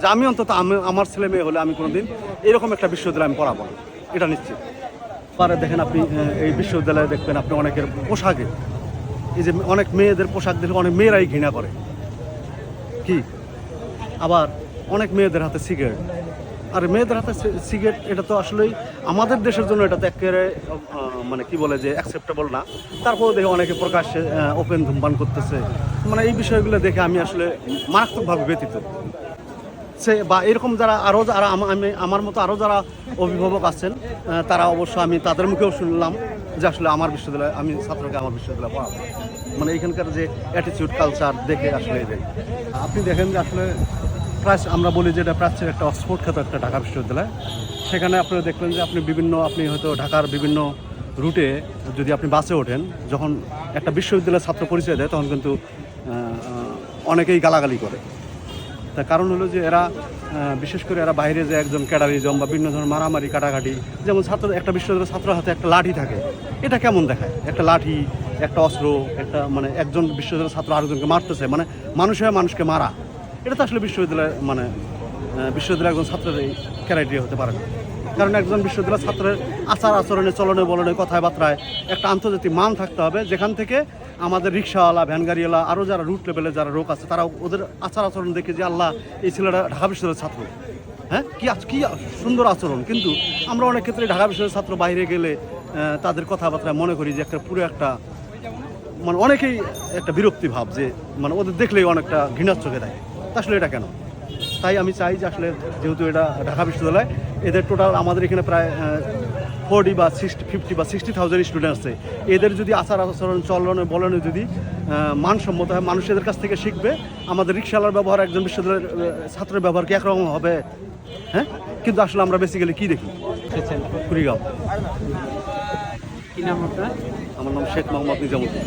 যে আমি অন্তত আমি, আমার ছেলে মেয়ে হলে আমি কোনোদিন এরকম একটা বিশ্ববিদ্যালয় আমি পড়াবো না। এটা নিশ্চিত। পরে দেখেন আপনি এই বিশ্ববিদ্যালয়ে দেখবেন আপনি অনেকের পোশাকে, এই যে অনেক মেয়েদের পোশাক দেখে অনেক মেয়েরাই ঘৃণা করে। কি? আবার অনেক মেয়েদের হাতে সিগারেট। আর মেয়েদের হাতে সিগারেট, এটা তো আসলেই আমাদের দেশের জন্য এটা তো একেবারে মানে কি বলে যে অ্যাকসেপ্টেবল না। তারপরে দেখে অনেকে প্রকাশ্যে ওপেন ধূমপান করতেছে। মানে এই বিষয়গুলো দেখে আমি আসলে মারাত্মকভাবে ব্যতীত সে বা এরকম যারা আরও যারা আমি আমার মতো আরও যারা অভিভাবক আছেন তারা অবশ্য আমি তাদের মুখেও শুনলাম যে আসলে আমার বিশ্ববিদ্যালয়, আমি ছাত্রকে আমার বিশ্ববিদ্যালয়ে পড়াবো। মানে এখানকার যে অ্যাটিটিউড কালচার দেখে আসলে এটাই আপনি দেখেন যে আসলে প্রায় আমরা বলি যে এটা প্রাচ্যের একটা অক্সফোর্ড খ্যাত একটা ঢাকা বিশ্ববিদ্যালয়। সেখানে আপনারা দেখলেন যে আপনি বিভিন্ন, আপনি হয়তো ঢাকার বিভিন্ন রুটে যদি আপনি বাসে ওঠেন, যখন একটা বিশ্ববিদ্যালয়ের ছাত্র পরিচয় দেয়, তখন কিন্তু অনেকেই গালাগালি করে। তার কারণ হলো যে এরা বিশেষ করে এরা বাইরে যে একজন ক্যাডারিজম বা বিভিন্ন ধরনের মারামারি, কাটাকাটি, যেমন ছাত্র, একটা বিশ্ববিদ্যালয়ের ছাত্র হাতে একটা লাঠি থাকে, এটা কেমন দেখায়? একটা লাঠি, একটা অস্ত্র, একটা মানে একজন বিশ্ববিদ্যালয়ের ছাত্র আরেকজনকে মারতেছে মানে মানুষ হয়ে মানুষকে মারা, এটা তো আসলে বিশ্ববিদ্যালয় মানে বিশ্ববিদ্যালয়ের একজন ছাত্রের এই ক্যারাইটেরিয়া হতে পারে না। কারণ একজন বিশ্ববিদ্যালয়ের ছাত্রের আচার আচরণে চলনে বলনে কথাবার্তায় একটা আন্তর্জাতিক মান থাকতে হবে, যেখান থেকে আমাদের রিক্সাওয়ালা ভ্যান গাড়িওয়ালা আরও যারা রুট লেভেলে যারা লোক আছে, তারা ওদের আচার আচরণ দেখে যে আল্লাহ এই ছেলেটা ঢাকা বিশ্ববিদ্যালয়ের ছাত্র। হ্যাঁ? কি কি সুন্দর আচরণ। কিন্তু আমরা অনেক ক্ষেত্রে ঢাকা বিশ্ববিদ্যালয়ের ছাত্র বাইরে গেলে তাদের কথাবার্তায় মনে করি যে একটা পুরো একটা মানে অনেকেই একটা বিরক্তি ভাব যে মানে ওদের দেখলেই অনেকটা ঘৃণার চোখে দেয় আসলে এটা কেন? তাই আমি চাই যে আসলে যেহেতু এটা ঢাকা বিশ্ববিদ্যালয়, এদের টোটাল আমাদের এখানে প্রায় ফোর্টি বা সিক্সটি ফিফটি বা সিক্সটি থাউজেন্ড স্টুডেন্ট আছে। এদের যদি আচার আচরণ চলনে বলনে যদি মানসম্মত হয় মানুষ এদের কাছ থেকে শিখবে। আমাদের রিক্সাওয়ালার ব্যবহার একজন বিশ্ববিদ্যালয়ের ছাত্রের ব্যবহার কি একরকম হবে? হ্যাঁ? কিন্তু আসলে আমরা বেসিক্যালি কি দেখি? কুড়িগাঁও কি নাম আপনার? আমার নাম শেখ মোহাম্মদ নিজামুদ্দিন।